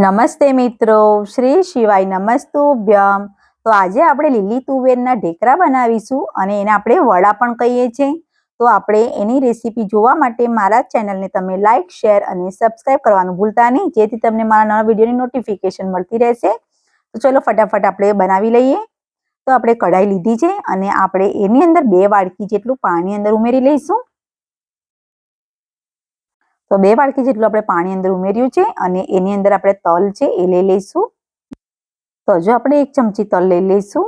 નમસ્તે મિત્રો, શ્રી શિવાય નમસ્તુભ્યમ તો આજે આપણે લીલી તુવેરના ઢેકરા બનાવીશું અને એને આપણે વડા પણ કહીએ છીએ. તો આપણે એની રેસીપી જોવા માટે મારા ચેનલને તમે લાઇક શેર અને સબસ્ક્રાઇબ કરવાનું ભૂલતા નહીં, જેથી તમને મારા નવા વિડીયોની નોટિફિકેશન મળતી રહેશે. તો ચલો ફટાફટ આપણે બનાવી લઈએ. તો આપણે કઢાઈ લીધી છે અને આપણે એની અંદર બે વાડકી જેટલું પાણી અંદર ઉમેરી લઈશું. તો બે વાડકી જેટલું આપણે પાણી અંદર ઉમેર્યું છે અને એની અંદર આપણે તલ છે એ લઈ લઈશું. તો જો આપણે એક ચમચી તલ લઈ લઈશું.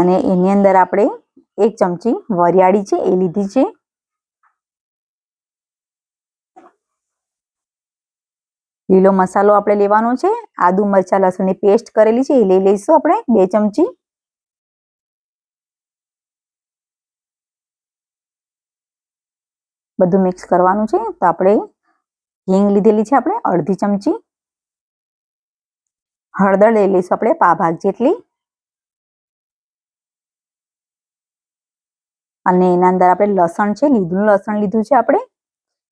અને એની અંદર આપણે એક ચમચી વરિયાળી છે એ લીધી છે. લીલો મસાલો આપણે લેવાનો છે. આદુ મરચા લસણની પેસ્ટ કરેલી છે એ લઈ લઈશું આપણે બે ચમચી. બધું મિક્સ કરવાનું છે. તો આપણે હિંગ લીધેલી છે આપણે, અડધી ચમચી. હળદર લઈ લઈશું આપણે પા ભાગ જેટલી. અને એના અંદર આપણે લસણ છે લીધું લસણ લીધું છે આપણે.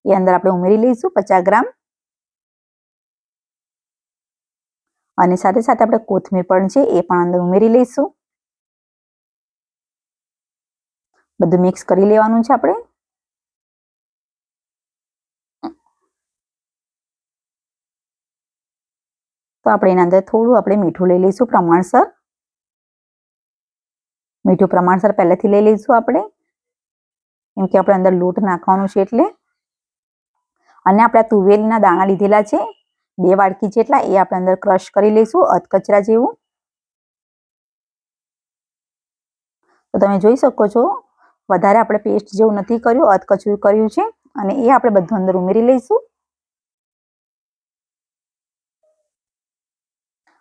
એ અંદર આપણે ઉમેરી લઈશું પચાસ ગ્રામ. અને સાથે સાથે આપણે કોથમીર પણ છે, એ પણ અંદર ઉમેરી લઈશું. બધું મિક્સ કરી લેવાનું છે આપણે. તો આપણે એના અંદર થોડું આપણે મીઠું લઈ લઈશું પ્રમાણસર. મીઠું પ્રમાણસર પહેલેથી લઈ લઈશું આપણે. કેમ કે આપણે અંદર લોટ નાખવાનું છે એટલે. અને આપણે તુવેરીના દાણા લીધેલા છે. બે વાડકી જેટલા એ આપણે અંદર ક્રશ કરી લઈશું અધકચરા જેવું. તો તમે જોઈ શકો છો, વધારે આપણે પેસ્ટ જેવું નથી કર્યું અધકચરું કર્યું છે. અને એ આપણે બધું અંદર ઉમેરી લઈશું.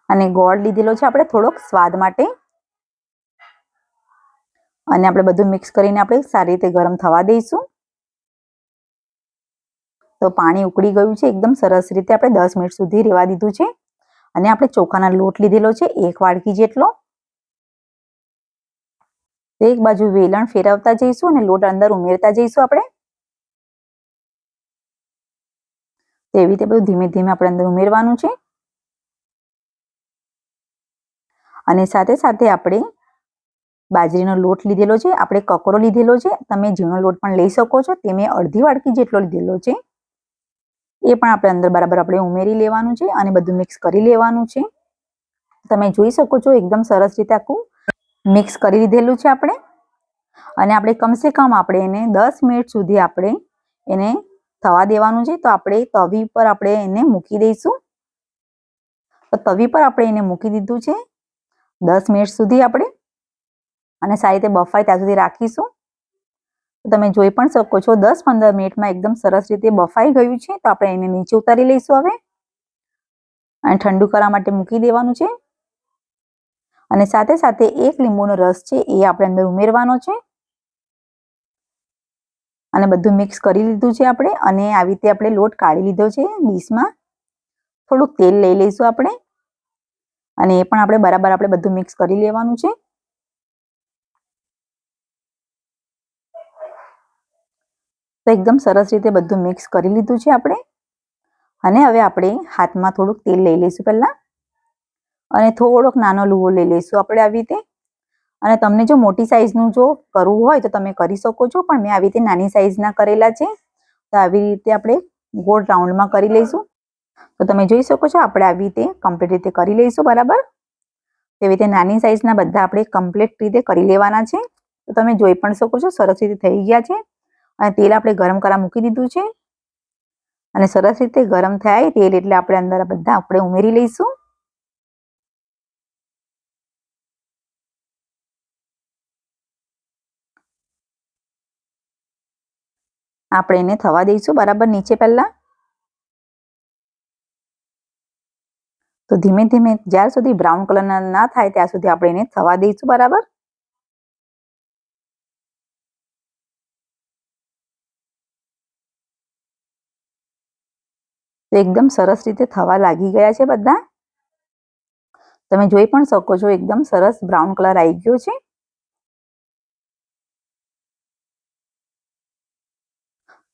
અને ગોળ લીધેલો છે આપણે થોડોક સ્વાદ માટે. અને આપણે બધું મિક્સ કરીને આપણે સારી રીતે ગરમ થવા દઈશું. તો પાણી ઉકળી ગયું છે, એકદમ સરસ રીતે આપણે દસ મિનિટ સુધી રેવા દીધું છે. અને આપણે ચોખાના લોટ લીધેલો છે, એક વાડકી જેટલો. એક બાજુ વેલણ ફેરવતા જઈશું અને લોટ અંદર ઉમેરતા જઈશું આપણે. એવી રીતે બધું ધીમે ધીમે આપણે અંદર ઉમેરવાનું છે. અને સાથે સાથે આપણે બાજરીનો લોટ લીધેલો છે, આપણે કકરો લીધેલો છે, તમે ઝીણો લોટ પણ લઈ શકો છો, તે મેં અડધી વાડકી જેટલો લીધેલો છે. એ પણ આપણે અંદર બરાબર આપણે ઉમેરી લેવાનું છે અને બધું મિક્સ કરી લેવાનું છે. તમે જોઈ શકો છો એકદમ સરસ રીતે આખું મિક્સ કરી લીધેલું છે આપણે. અને આપણે કમસે કમ આપણે એને દસ મિનિટ સુધી આપણે એને થવા દેવાનું છે, તો આપણે તવી પર આપણે એને મૂકી દઈશું. તો તવી પર આપણે એને મૂકી દીધું છે. દસ મિનિટ સુધી આપણે અને સારી રીતે બફાય ત્યાં સુધી રાખીશું. તમે જોઈ પણ શકો છો, દસ પંદર મિનિટમાં એકદમ સરસ રીતે બફાઈ ગયું છે. તો આપણે એને નીચે ઉતારી લઈશું હવે. અને ઠંડુ કરવા માટે મૂકી દેવાનું છે. અને સાથે સાથે એક લીંબુનો રસ છે એ આપણે અંદર ઉમેરવાનો છે. અને બધું મિક્સ કરી લીધું છે આપણે. અને આવી રીતે આપણે લોટ કાઢી લીધો છે ડીશમાં. થોડુંક તેલ લઈ લઈશું આપણે. અને એ પણ આપણે બરાબર આપણે બધું મિક્સ કરી લેવાનું છે. તો એકદમ સરસ રીતે બધું મિક્સ કરી લીધું છે આપણે. અને હવે આપણે હાથમાં થોડુંક તેલ લઈ લઈશું પહેલા. અને થોડોક નાનો લુવો લઈ લઈશું આપણે આવી રીતે. અને તમને જો મોટી સાઈઝનું જો કરવું હોય તો તમે કરી શકો છો, પણ મેં આવી રીતે નાની સાઈઝના કરેલા છે. તો આવી રીતે આપણે ગોળ રાઉન્ડમાં કરી લઈશું. તો તમે જોઈ શકો છો, આપણે આવી રીતે કમ્પ્લીટ રીતે કરી લઈશું, બરાબર? તેવી રીતે નાની સાઈઝના બધા આપણે કમ્પ્લીટ રીતે કરી લેવાના છે. તો તમે જોઈ પણ શકો છો, સરસ રીતે થઈ ગયા છે. અને તેલ આપણે ગરમ કરવા મૂકી દીધું છે. અને સરસ રીતે ગરમ થાય તેલ એટલે આપણે અંદર બધા આપણે ઉમેરી લઈશું. આપણે એને થવા દઈશું, બરાબર? નીચે પહેલા. તો ધીમે ધીમે જ્યાર સુધી બ્રાઉન કલરના ના થાય ત્યાં સુધી આપણે એને થવા દઈશું, બરાબર? તો એકદમ સરસ રીતે થવા લાગી ગયા છે બધા. તમે જોઈ પણ શકો છો એકદમ સરસ બ્રાઉન કલર આવી ગયો છે.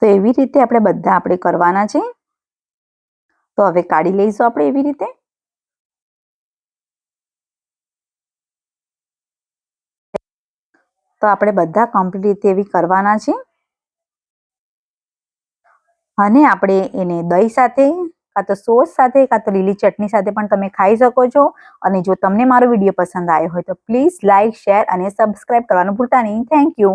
તો એવી રીતે આપણે બધા આપણે કરવાના છે. તો હવે કાઢી લઈશું આપણે એવી રીતે. તો આપણે બધા કમ્પ્લીટ રીતે એવી કરવાના છે. અને આપણે એને દહીં સાથે કાં તો સોસ સાથે કાં તો લીલી ચટણી સાથે પણ તમે ખાઈ શકો છો. અને જો તમને મારો વીડિયો પસંદ આવ્યો હોય તો પ્લીઝ લાઇક શેર અને સબસ્ક્રાઇબ કરવાનું ભૂલતા નહીં. Thank you